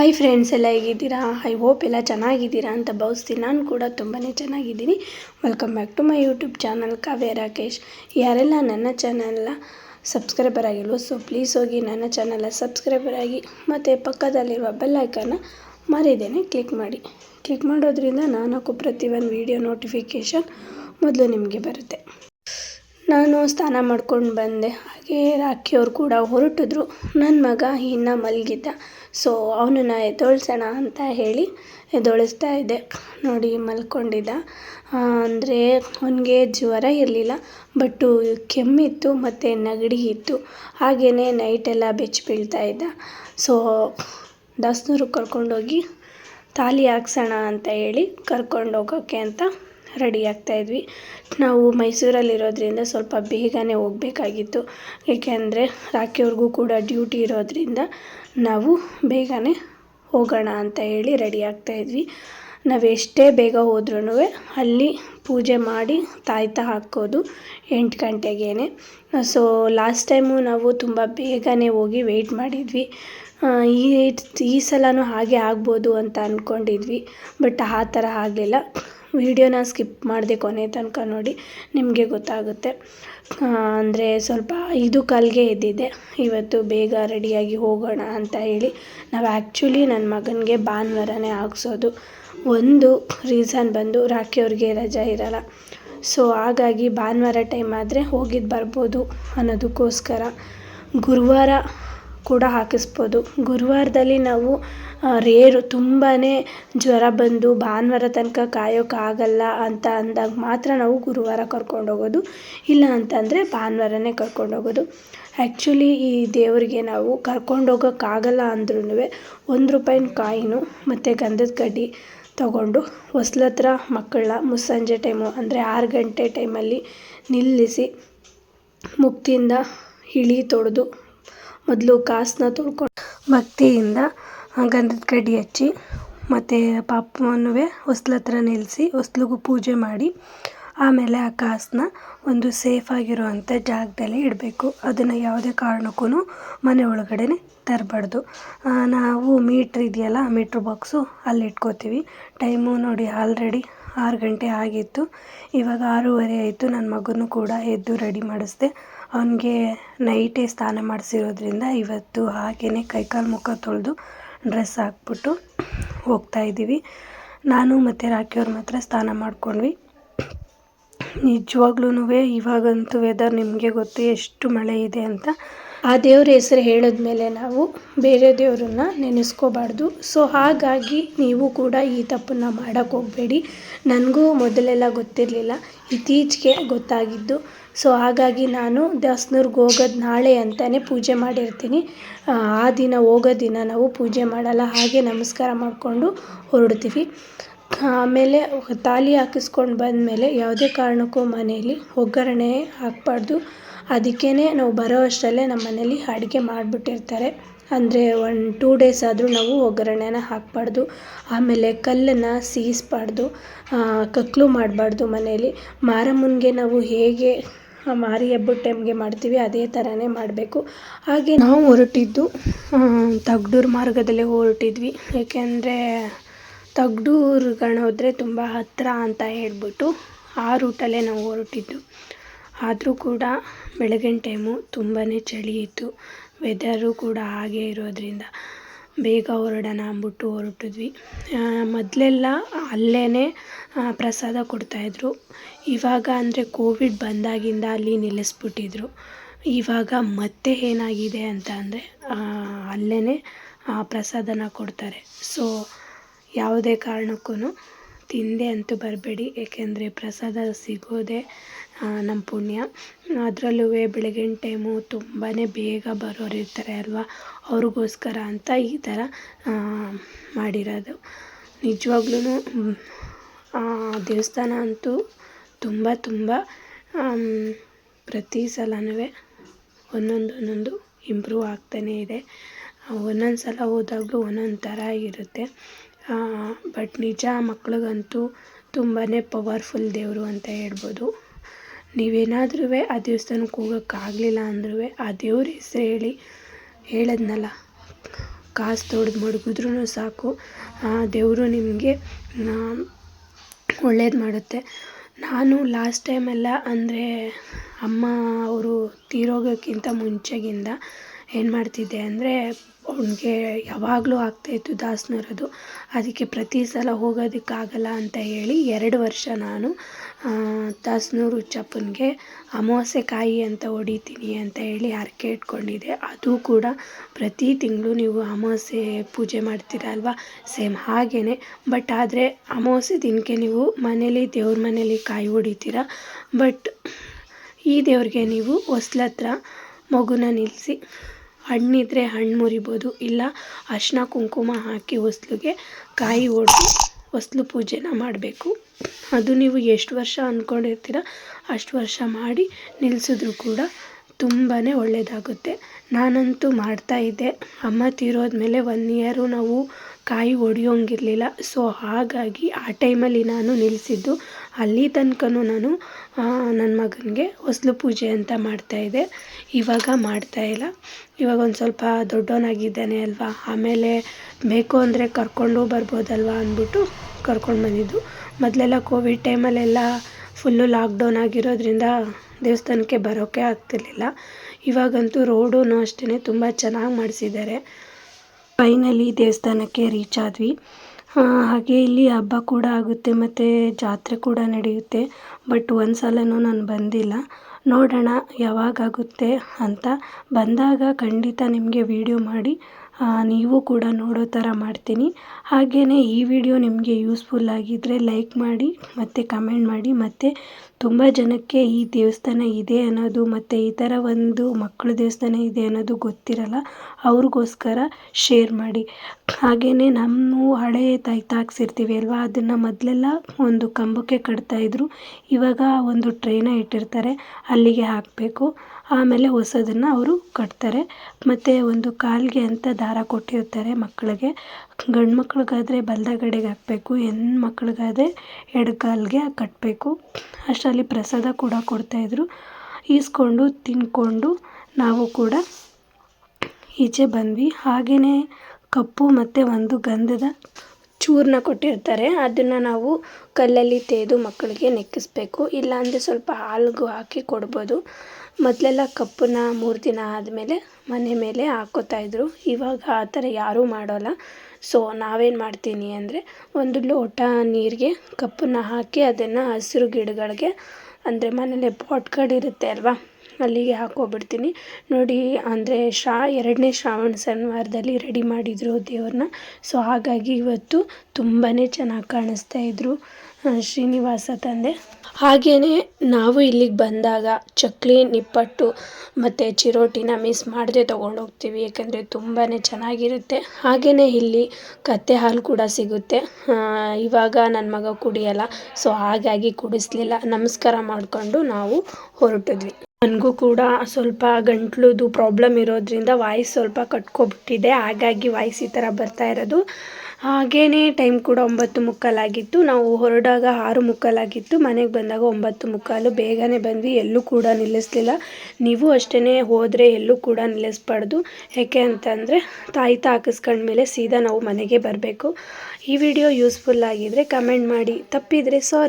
Hi friends ಎಲ್ಲ ಹೇಗಿದ್ದೀರಾ? I hope ಎಲ್ಲ ಚೆನ್ನಾಗಿದ್ದೀರಾ ಅಂತ ಭಾವಿಸ್ತೀನಿ. ನಾನು ಕೂಡ ತುಂಬಾ ಚೆನ್ನಾಗಿದ್ದೀನಿ. Welcome back to my YouTube channel Kavya Rakesh. ಯಾರೆಲ್ಲ ನನ್ನ ಚಾನಲ್ನ ಸಬ್ಸ್ಕ್ರೈಬರ್ ಆಗಿಲ್ವೋ ಸೊ ಪ್ಲೀಸ್ ಹೋಗಿ ನನ್ನ ಚಾನಲ್ನ ಸಬ್ಸ್ಕ್ರೈಬರ್ ಆಗಿ, ಮತ್ತು ಪಕ್ಕದಲ್ಲಿರುವ ಬೆಲ್ ಐಕನ್ನ ಮರಿದೇನೆ ಕ್ಲಿಕ್ ಮಾಡಿ. ಕ್ಲಿಕ್ ಮಾಡೋದ್ರಿಂದ ನಾನು ಹಾಕೋ ಪ್ರತಿಯೊಂದು ವೀಡಿಯೋ ನೋಟಿಫಿಕೇಷನ್ ಮೊದಲು ನಿಮಗೆ ಬರುತ್ತೆ. ನಾನು ಸ್ನಾನ ಮಾಡ್ಕೊಂಡು ಬಂದೆ. ಹಾಗೆ ರಾಖಿಯವ್ರು ಕೂಡ ಹೊರಟಿದ್ರು. ನನ್ನ ಮಗ ಇನ್ನೂ ಮಲಗಿದ್ದ. ಸೊ ಅವನನ್ನು ಎದ್ದೋಳ್ಸೋಣ ಅಂತ ಹೇಳಿ ಎದ್ದೋಳಿಸ್ತಾ ಇದ್ದೆ. ನೋಡಿ, ಮಲ್ಕೊಂಡಿದ್ದ. ಅಂದರೆ ಅವನಿಗೆ ಜ್ವರ ಇರಲಿಲ್ಲ ಬಟ್ಟು ಕೆಮ್ಮಿತ್ತು ಮತ್ತು ನೆಗಡಿ ಇತ್ತು. ಹಾಗೇ ನೈಟೆಲ್ಲ ಬೆಚ್ಚಿ ಬೀಳ್ತಾ ಇದ್ದ. ಸೊ ದಾಸನೂರು ಕರ್ಕೊಂಡೋಗಿ ತಾಲಿ ಹಾಕ್ಸೋಣ ಅಂತ ಹೇಳಿ ಕರ್ಕೊಂಡೋಗೋಕ್ಕೆ ಅಂತ ರೆಡಿ ಆಗ್ತಾಯಿದ್ವಿ ನಾವು ಮೈಸೂರಲ್ಲಿರೋದ್ರಿಂದ ಸ್ವಲ್ಪ ಬೇಗನೆ ಹೋಗಬೇಕಾಗಿತ್ತು. ಏಕೆಂದರೆ ರಾಕಿಯವ್ರಿಗೂ ಕೂಡ ಡ್ಯೂಟಿ ಇರೋದ್ರಿಂದ ನಾವು ಬೇಗನೆ ಹೋಗೋಣ ಅಂತ ಹೇಳಿ ರೆಡಿ ಆಗ್ತಾಯಿದ್ವಿ ನಾವು ಎಷ್ಟೇ ಬೇಗ ಹೋದ್ರೂ ಅಲ್ಲಿ ಪೂಜೆ ಮಾಡಿ ತಾಯ್ತ ಹಾಕೋದು ಎಂಟು ಗಂಟೆಗೇ ಸೊ ಲಾಸ್ಟ್ ಟೈಮು ನಾವು ತುಂಬ ಬೇಗನೆ ಹೋಗಿ ವೆಯ್ಟ್ ಮಾಡಿದ್ವಿ. ಈ ಈ ಸಲವೂ ಹಾಗೆ ಆಗ್ಬೋದು ಅಂತ ಅಂದ್ಕೊಂಡಿದ್ವಿ ಬಟ್ ಆ ಥರ ಆಗಲಿಲ್ಲ. ವೀಡಿಯೋನ ಸ್ಕಿಪ್ ಮಾಡಿದೆ ಕೊನೆ ತನಕ ನೋಡಿ ನಿಮಗೆ ಗೊತ್ತಾಗುತ್ತೆ. ಅಂದರೆ ಸ್ವಲ್ಪ ಇದು ಕಾಲಿಗೆ ಎದ್ದಿದ್ದೆ ಇವತ್ತು ಬೇಗ ರೆಡಿಯಾಗಿ ಹೋಗೋಣ ಅಂತ ಹೇಳಿ ನಾವು ಆ್ಯಕ್ಚುಲಿ ನನ್ನ ಮಗನಿಗೆ ಭಾನುವಾರನೇ ಹಾಕ್ಸೋದು ಒಂದು ರೀಸನ್ ಬಂದು ರಾಖಿಯವ್ರಿಗೆ ರಜಾ ಇರಲ್ಲ. ಸೊ ಹಾಗಾಗಿ ಭಾನುವಾರ ಟೈಮ್ ಆದರೆ ಹೋಗಿದ್ದು ಬರ್ಬೋದು ಅನ್ನೋದಕ್ಕೋಸ್ಕರ ಗುರುವಾರ ಕೂಡ ಹಾಕಿಸ್ಬೋದು. ಗುರುವಾರದಲ್ಲಿ ನಾವು ರೇರು ತುಂಬಾ ಜ್ವರ ಬಂದು ಭಾನುವಾರ ತನಕ ಕಾಯೋಕ್ಕಾಗಲ್ಲ ಅಂತ ಅಂದಾಗ ಮಾತ್ರ ನಾವು ಗುರುವಾರ ಕರ್ಕೊಂಡೋಗೋದು ಇಲ್ಲ ಅಂತಂದರೆ ಭಾನುವಾರನೇ ಕರ್ಕೊಂಡೋಗೋದು ಆ್ಯಕ್ಚುಲಿ ಈ ದೇವರಿಗೆ ನಾವು ಕರ್ಕೊಂಡೋಗೋಕ್ಕಾಗಲ್ಲ ಅಂದ್ರೂ ಒಂದು ರೂಪಾಯಿನ ಕಾಯಿನು ಮತ್ತು ಗಂಧದ ಕಡ್ಡಿ ತಗೊಂಡು ಹೊಸ್ಲತ್ರ ಮಕ್ಕಳನ್ನ ಮುಸ್ಸಂಜೆ ಟೈಮು ಅಂದರೆ ಆರು ಗಂಟೆ ಟೈಮಲ್ಲಿ ನಿಲ್ಲಿಸಿ ಮುಕ್ತಿಯಿಂದ ಇಳಿ ತೊಳೆದು ಮೊದಲು ಕಾಸನ್ನ ತೊಳ್ಕೊಂಡು ಭಕ್ತಿಯಿಂದ ಗಂಧದ ಕಡ್ಡಿ ಹಚ್ಚಿ, ಮತ್ತು ಪಾಪನೂ ಹೊಸ್ಲ ಹತ್ರ ನಿಲ್ಲಿಸಿ ಹೊಸ್ಲಿಗೂ ಪೂಜೆ ಮಾಡಿ, ಆಮೇಲೆ ಆ ಕಾಸನ್ನ ಒಂದು ಸೇಫಾಗಿರುವಂಥ ಜಾಗದಲ್ಲಿ ಇಡಬೇಕು. ಅದನ್ನು ಯಾವುದೇ ಕಾರಣಕ್ಕೂ ಮನೆ ಒಳಗಡೆ ತರಬಾರ್ದು. ನಾವು ಮೀಟ್ರ್ ಇದೆಯಲ್ಲ ಮೀಟ್ರ್ ಬಾಕ್ಸು ಅಲ್ಲಿ ಇಟ್ಕೋತೀವಿ. ಟೈಮು ನೋಡಿ, ಆಲ್ರೆಡಿ ಆರು ಗಂಟೆ ಆಗಿತ್ತು. ಇವಾಗ ಆರೂವರೆ ಆಯಿತು ನನ್ನ ಮಗನೂ ಕೂಡ ಎದ್ದು ರೆಡಿ ಮಾಡಿಸ್ದೆ. ಅವನಿಗೆ ನೈಟೇ ಸ್ನಾನ ಮಾಡಿಸಿರೋದ್ರಿಂದ ಇವತ್ತು ಹಾಗೆಯೇ ಕೈಕಾಲು ಮುಖ ತೊಳೆದು ಡ್ರೆಸ್ ಹಾಕ್ಬಿಟ್ಟು ಹೋಗ್ತಾಯಿದ್ದೀವಿ ನಾನು ಮತ್ತು ರಾಖಿಯವ್ರು ಮಾತ್ರ ಸ್ನಾನ ಮಾಡ್ಕೊಂಡ್ವಿ. ನಿಜವಾಗ್ಲೂ ಇವಾಗಂತೂ ವೆದರ್ ನಿಮಗೆ ಗೊತ್ತು ಎಷ್ಟು ಮಳೆ ಇದೆ ಅಂತ. ಆ ದೇವ್ರ ಹೆಸರು ಹೇಳಿದ್ಮೇಲೆ ನಾವು ಬೇರೆ ದೇವರನ್ನ ನೆನೆಸ್ಕೋಬಾರ್ದು. ಸೊ ಹಾಗಾಗಿ ನೀವು ಕೂಡ ಈ ತಪ್ಪನ್ನು ಮಾಡೋಕ್ಕೆ ಹೋಗಬೇಡಿ. ನನಗೂ ಮೊದಲೆಲ್ಲ ಗೊತ್ತಿರಲಿಲ್ಲ. ಇತ್ತೀಚೆಗೆ ಗೊತ್ತಾಗಿದ್ದು. ಸೊ ಹಾಗಾಗಿ ನಾನು ದಾಸ್ನೂರ್ಗೆ ಹೋಗೋದು ನಾಳೆ ಅಂತಲೇ ಪೂಜೆ ಮಾಡಿರ್ತೀನಿ. ಆ ದಿನ ಹೋಗೋ ದಿನ ನಾವು ಪೂಜೆ ಮಾಡಲ್ಲ. ಹಾಗೆ ನಮಸ್ಕಾರ ಮಾಡಿಕೊಂಡು ಹೊರಡ್ತೀವಿ. ಆಮೇಲೆ ತಾಲಿ ಹಾಕಿಸ್ಕೊಂಡು ಬಂದಮೇಲೆ ಯಾವುದೇ ಕಾರಣಕ್ಕೂ ಮನೆಯಲ್ಲಿ ಒಗ್ಗರಣೆ ಹಾಕಬಾರ್ದು. ಅದಕ್ಕೇ ನಾವು ಬರೋ ಅಷ್ಟರಲ್ಲೇ ನಮ್ಮ ಮನೇಲಿ ಅಡುಗೆ ಮಾಡಿಬಿಟ್ಟಿರ್ತಾರೆ. ಅಂದರೆ ಒಂದು ಟೂ ಡೇಸ್ ಆದರೂ ನಾವು ಒಗ್ಗರಣೆನ ಹಾಕಬಾರ್ದು. ಆಮೇಲೆ ಕಲ್ಲನ್ನು ಸೀಸ್ಬಾರ್ದು. ಕಕ್ಕಲು ಮಾಡಬಾರ್ದು ಮನೇಲಿ. ಮಾರಮ್ಮನಿಗೆ ನಾವು ಹೇಗೆ ಮಾರಿ ಹಬ್ಬದ ಟೈಮ್ಗೆ ಮಾಡ್ತೀವಿ ಅದೇ ಥರನೇ ಮಾಡಬೇಕು. ಹಾಗೆ ನಾವು ಹೊರಟಿದ್ದು ತಗ್ಡೂರು ಮಾರ್ಗದಲ್ಲೇ ಹೊರಟಿದ್ವಿ. ಏಕೆಂದರೆ ತಗಡೂರುಗಣ ಹೋದರೆ ತುಂಬ ಹತ್ತಿರ ಅಂತ ಹೇಳ್ಬಿಟ್ಟು ಆ ರೂಟಲ್ಲೇ ನಾವು ಹೊರಟಿದ್ದು. ಆದರೂ ಕೂಡ ಬೆಳಗಿನ ಟೈಮು ತುಂಬಾ ಚಳಿ ಇತ್ತು. ವೆದರು ಕೂಡ ಹಾಗೆ ಇರೋದರಿಂದ ಬೇಗ ಹೊರಡೋಣ ಅಂದ್ಬಿಟ್ಟು ಹೊರಟಿದ್ವಿ. ಮೊದಲೆಲ್ಲ ಅಲ್ಲೇ ಪ್ರಸಾದ ಕೊಡ್ತಾಯಿದ್ರು ಇವಾಗ ಅಂದರೆ ಕೋವಿಡ್ ಬಂದಾಗಿಂದ ಅಲ್ಲಿ ನಿಲ್ಲಿಸ್ಬಿಟ್ಟಿದ್ರು. ಇವಾಗ ಮತ್ತೆ ಏನಾಗಿದೆ ಅಂತ ಅಂದರೆ ಅಲ್ಲೇ ಪ್ರಸಾದನ ಕೊಡ್ತಾರೆ. ಸೊ ಯಾವುದೇ ಕಾರಣಕ್ಕೂ ತಿಂದೆ ಅಂತೂ ಬರಬೇಡಿ. ಏಕೆಂದರೆ ಪ್ರಸಾದ ಸಿಗೋದೇ ನಮ್ಮ ಪುಣ್ಯ. ಅದರಲ್ಲೂ ಬೆಳಗಿನ ಟೈಮು ತುಂಬಾ ಬೇಗ ಬರೋರು ಇರ್ತಾರೆ ಅಲ್ವಾ? ಅವ್ರಿಗೋಸ್ಕರ ಅಂತ ಈ ಥರ ಮಾಡಿರೋದು. ನಿಜವಾಗ್ಲೂ ದೇವಸ್ಥಾನ ಅಂತೂ ತುಂಬ ತುಂಬ ಪ್ರತಿ ಸಲವೂ ಒಂದೊಂದು ಒಂದೊಂದು ಇಂಪ್ರೂವ್ ಆಗ್ತಾನೇ ಇದೆ. ಒಂದೊಂದು ಸಲ ಹೋದಾಗಲೂ ಒಂದೊಂದು ಥರ ಇರುತ್ತೆ. ಬಟ್ ನಿಜ ಮಕ್ಳಿಗಂತೂ ತುಂಬಾ ಪವರ್ಫುಲ್ ದೇವರು ಅಂತ ಹೇಳ್ಬೋದು. ನೀವೇನಾದ್ರೂ ಆ ದೇವಸ್ಥಾನಕ್ಕೆ ಹೋಗೋಕ್ಕಾಗಲಿಲ್ಲ ಅಂದ್ರೂ ಆ ದೇವ್ರ ಹೆಸ್ರು ಹೇಳಿ ಹೇಳಿದ್ನಲ್ಲ, ಕಾಸು ತೊಡ್ದು ಮಡಗಿದ್ರೂ ಸಾಕು ದೇವರು ನಿಮಗೆ ಒಳ್ಳೇದು ಮಾಡುತ್ತೆ. ನಾನು ಲಾಸ್ಟ್ ಟೈಮೆಲ್ಲ ಅಂದರೆ ಅಮ್ಮ ಅವರು ತೀರೋಗೋಕ್ಕಿಂತ ಮುಂಚೆಗಿಂದ ಏನು ಮಾಡ್ತಿದ್ದೆ ಅಂದರೆ, ಅವ್ನಿಗೆ ಯಾವಾಗಲೂ ಆಗ್ತಾಯಿತ್ತು ದಾಸನರದು. ಅದಕ್ಕೆ ಪ್ರತಿ ಸಲ ಹೋಗೋದಕ್ಕಾಗಲ್ಲ ಅಂತ ಹೇಳಿ ಎರಡು ವರ್ಷ ನಾನು ದಾಸನೂರು ಹುಚ್ಚಪ್ಪನಿಗೆ ಅಮಾವಾಸ್ಯೆ ಕಾಯಿ ಅಂತ ಹೊಡಿತೀನಿ ಅಂತ ಹೇಳಿ ಹರಕೆ ಇಟ್ಕೊಂಡಿದ್ದೆ. ಅದು ಕೂಡ ಪ್ರತಿ ತಿಂಗಳು ನೀವು ಅಮಾವಾಸ್ಯೆ ಪೂಜೆ ಮಾಡ್ತೀರಲ್ವ ಸೇಮ್ ಹಾಗೇ ಬಟ್ ಆದರೆ ಅಮಾವಾಸ್ಯೆ ದಿನಕ್ಕೆ ನೀವು ಮನೇಲಿ, ದೇವ್ರ ಮನೇಲಿ ಕಾಯಿ ಹೊಡಿತೀರ? ಬಟ್ ಈ ದೇವ್ರಿಗೆ ನೀವು ಹೊಸ್ಲತ್ರ ಮಗುನ ನಿಲ್ಲಿಸಿ ಹಣ್ಣಿದ್ರೆ ಹಣ್ಣು ಮುರಿಬೋದು, ಇಲ್ಲ ಅರಿಶ್ಣ ಕುಂಕುಮ ಹಾಕಿ ಹೊಸ್ಲಿಗೆ ಕಾಯಿ ಹೊಡೆದು ಹೊಸ್ಲು ಪೂಜೆನ ಮಾಡಬೇಕು. ಅದು ನೀವು ಎಷ್ಟು ವರ್ಷ ಅಂದ್ಕೊಂಡಿರ್ತೀರ ಅಷ್ಟು ವರ್ಷ ಮಾಡಿ ನಿಲ್ಲಿಸಿದ್ರು ಕೂಡ ತುಂಬಾ ಒಳ್ಳೆಯದಾಗುತ್ತೆ ನಾನಂತೂ ಮಾಡ್ತಾಯಿದ್ದೆ ಅಮ್ಮ ತೀರೋದ್ಮೇಲೆ ಒನ್ ಇಯರು ನಾವು ಕಾಯಿ ಹೊಡಿಯೋಂಗಿರಲಿಲ್ಲ ಸೊ ಹಾಗಾಗಿ ಆ ಟೈಮಲ್ಲಿ ನಾನು ನಿಲ್ಲಿಸಿದ್ದು ಅಲ್ಲಿ ತನಕನೂ ನಾನು ನನ್ನ ಮಗನಿಗೆ ಹೊಸ್ಲು ಪೂಜೆ ಅಂತ ಮಾಡ್ತಾಯಿದ್ದೆ ಇವಾಗ ಮಾಡ್ತಾಯಿಲ್ಲ ಇವಾಗ ಒಂದು ಸ್ವಲ್ಪ ದೊಡ್ಡವನಾಗಿದ್ದಾನೆ ಅಲ್ವಾ? ಆಮೇಲೆ ಬೇಕು ಅಂದರೆ ಕರ್ಕೊಂಡು ಬರ್ಬೋದಲ್ವ ಅಂದ್ಬಿಟ್ಟು ಕರ್ಕೊಂಡು ಬಂದಿದ್ದು. ಮೊದಲೆಲ್ಲ ಕೋವಿಡ್ ಟೈಮಲ್ಲೆಲ್ಲ ಫುಲ್ಲು ಲಾಕ್ಡೌನ್ ಆಗಿರೋದ್ರಿಂದ ದೇವಸ್ಥಾನಕ್ಕೆ ಬರೋಕ್ಕೆ ಆಗ್ತಿರ್ಲಿಲ್ಲ. ಇವಾಗಂತೂ ರೋಡೂ ಅಷ್ಟೇ ತುಂಬ ಚೆನ್ನಾಗಿ ಮಾಡಿಸಿದ್ದಾರೆ. ಫೈನಲಿ ದೇವಸ್ಥಾನಕ್ಕೆ ರೀಚ್ ಆದ್ವಿ. ಹಾಗೆ ಇಲ್ಲಿ ಹಬ್ಬ ಕೂಡ ಆಗುತ್ತೆ, ಮತ್ತು ಜಾತ್ರೆ ಕೂಡ ನಡೆಯುತ್ತೆ. ಬಟ್ ಒಂದು ಸಲವೂ ನಾನು ಬಂದಿಲ್ಲ. ನೋಡೋಣ ಯಾವಾಗಾಗುತ್ತೆ ಅಂತ. ಬಂದಾಗ ಖಂಡಿತ ನಿಮಗೆ ವೀಡಿಯೋ ಮಾಡಿ. ನೀವು ಕೂಡ ನೋಡೋ ಥರ ಮಾಡ್ತೀನಿ. ಹಾಗೆಯೇ ಈ ವಿಡಿಯೋ ನಿಮಗೆ ಯೂಸ್ಫುಲ್ ಆಗಿದ್ದರೆ ಲೈಕ್ ಮಾಡಿ, ಮತ್ತು ಕಮೆಂಟ್ ಮಾಡಿ, ಮತ್ತು ತುಂಬ ಜನಕ್ಕೆ ಈ ದೇವಸ್ಥಾನ ಇದೆ ಅನ್ನೋದು, ಮತ್ತು ಈ ಥರ ಒಂದು ಮಕ್ಕಳ ದೇವಸ್ಥಾನ ಇದೆ ಅನ್ನೋದು ಗೊತ್ತಿರಲ್ಲ, ಅವ್ರಿಗೋಸ್ಕರ ಶೇರ್ ಮಾಡಿ. ಹಾಗೆಯೇ ನಮ್ಮ ಹಳೆ ತಾಕ್ಸಿರ್ತೀವಿ ಅಲ್ವಾ, ಅದನ್ನು ಮೊದಲೆಲ್ಲ ಒಂದು ಕಂಬಕ್ಕೆ ಕಟ್ತಾಯಿದ್ರು ಇವಾಗ ಒಂದು ಟ್ರೇನ ಇಟ್ಟಿರ್ತಾರೆ, ಅಲ್ಲಿಗೆ ಹಾಕಬೇಕು. ಆಮೇಲೆ ಹೊಸದನ್ನು ಅವರು ಕಟ್ತಾರೆ. ಮತ್ತು ಒಂದು ಕಾಲಿಗೆ ಅಂತ ದಾರ ಕೊಟ್ಟಿರ್ತಾರೆ ಮಕ್ಕಳಿಗೆ. ಗಂಡು ಮಕ್ಳಿಗಾದರೆ ಬಲಗಡೆಗೆ ಹಾಕಬೇಕು ಹೆಣ್ಣು ಮಕ್ಳಿಗಾದರೆ ಎಡಗಾಲಿಗೆ ಕಟ್ಟಬೇಕು ಅಷ್ಟರಲ್ಲಿ ಪ್ರಸಾದ ಕೂಡ ಕೊಡ್ತಾಯಿದ್ರು ಈಸ್ಕೊಂಡು ತಿಂದ್ಕೊಂಡು ನಾವು ಕೂಡ ಈಚೆ ಬಂದ್ವಿ. ಹಾಗೆಯೇ ಕಪ್ಪು ಮತ್ತು ಒಂದು ಗಂಧದ ಚೂರನ್ನ ಕೊಟ್ಟಿರ್ತಾರೆ. ಅದನ್ನು ನಾವು ಕಲ್ಲಲ್ಲಿ ತೇದು ಮಕ್ಕಳಿಗೆ ನೆಕ್ಕಿಸ್ಬೇಕು. ಇಲ್ಲಾಂದರೆ ಸ್ವಲ್ಪ ಹಾಲ್ಗೂ ಹಾಕಿ ಕೊಡ್ಬೋದು. ಮೊದಲೆಲ್ಲ ಕಪ್ಪನ್ನ ಮೂರು ದಿನ ಆದಮೇಲೆ ಮನೆ ಮೇಲೆ ಹಾಕ್ಕೋತಾಯಿದ್ರು ಇವಾಗ ಆ ಥರ ಯಾರೂ ಮಾಡೋಲ್ಲ. ಸೊ ನಾವೇನು ಮಾಡ್ತೀನಿ ಅಂದರೆ ಒಂದು ಲೋಟ ನೀರಿಗೆ ಕಪ್ಪನ್ನ ಹಾಕಿ ಅದನ್ನು ಹಸಿರು ಗಿಡಗಳಿಗೆ, ಅಂದರೆ ಮನೇಲೆ ಪಾಟ್ಗಳಿರುತ್ತೆ ಅಲ್ವಾ, ಅಲ್ಲಿಗೆ ಹಾಕ್ಕೊಬಿಡ್ತೀನಿ ನೋಡಿ, ಅಂದರೆ ಶ್ರಾ ಎರಡನೇ ಶ್ರಾವಣ ಶನಿವಾರದಲ್ಲಿ ರೆಡಿ ಮಾಡಿದರು ದೇವ್ರನ್ನ. ಸೊ ಹಾಗಾಗಿ ಇವತ್ತು ತುಂಬಾ ಚೆನ್ನಾಗಿ ಕಾಣಿಸ್ತಾ ಇದ್ದರು ಶ್ರೀನಿವಾಸ ತಂದೆ. ಹಾಗೆಯೇ ನಾವು ಇಲ್ಲಿಗೆ ಬಂದಾಗ ಚಕ್ಲಿ, ನಿಪ್ಪಟ್ಟು ಮತ್ತು ಚಿರೋಟಿನ ಮಿಸ್ ಮಾಡದೆ ತೊಗೊಂಡೋಗ್ತೀವಿ ಏಕೆಂದರೆ ತುಂಬಾ ಚೆನ್ನಾಗಿರುತ್ತೆ. ಹಾಗೆಯೇ ಇಲ್ಲಿ ಕತ್ತೆ ಹಾಲು ಕೂಡ ಸಿಗುತ್ತೆ. ಇವಾಗ ನನ್ನ ಮಗ ಕುಡಿಯಲ್ಲ, ಸೊ ಹಾಗಾಗಿ ಕುಡಿಸ್ಲಿಲ್ಲ. ನಮಸ್ಕಾರ ಮಾಡಿಕೊಂಡು ನಾವು ಹೊರಟಿದ್ವಿ. ನನಗೂ ಕೂಡ ಸ್ವಲ್ಪ ಗಂಟ್ಲುದು ಪ್ರಾಬ್ಲಮ್ ಇರೋದ್ರಿಂದ ವಾಯ್ಸ್ ಸ್ವಲ್ಪ ಕಟ್ಕೊಬಿಟ್ಟಿದೆ. ಹಾಗಾಗಿ ವಾಯ್ಸ್ ಈ ಥರ ಬರ್ತಾ ಇರೋದು. ಹಾಗೇ ಟೈಮ್ ಕೂಡ ಒಂಬತ್ತು ಮುಕ್ಕಾಲಾಗಿತ್ತು. ನಾವು ಹೊರಡಾಗ ಆರು ಮುಕ್ಕಾಲಾಗಿತ್ತು. ಮನೆಗೆ ಬಂದಾಗ ಒಂಬತ್ತು ಮುಕ್ಕಾಲು. ಬೇಗನೆ ಬಂದ್ವಿ. ಎಲ್ಲೂ ಕೂಡ ನಿಲ್ಲಿಸ್ಲಿಲ್ಲ. ನೀವು ಅಷ್ಟೇ ಹೋದರೆ ಎಲ್ಲೂ ಕೂಡ ನಿಲ್ಲಿಸ್ಬಾರ್ದು. ಯಾಕೆ ಅಂತಂದರೆ ತಾಯ್ತ ಹಾಕಿಸ್ಕೊಂಡ್ಮೇಲೆ ಸೀದಾ ನಾವು ಮನೆಗೆ ಬರಬೇಕು. ಈ ವಿಡಿಯೋ ಯೂಸ್ಫುಲ್ ಆಗಿದ್ದರೆ ಕಮೆಂಟ್ ಮಾಡಿ. ತಪ್ಪಿದರೆ ಸಾರಿ.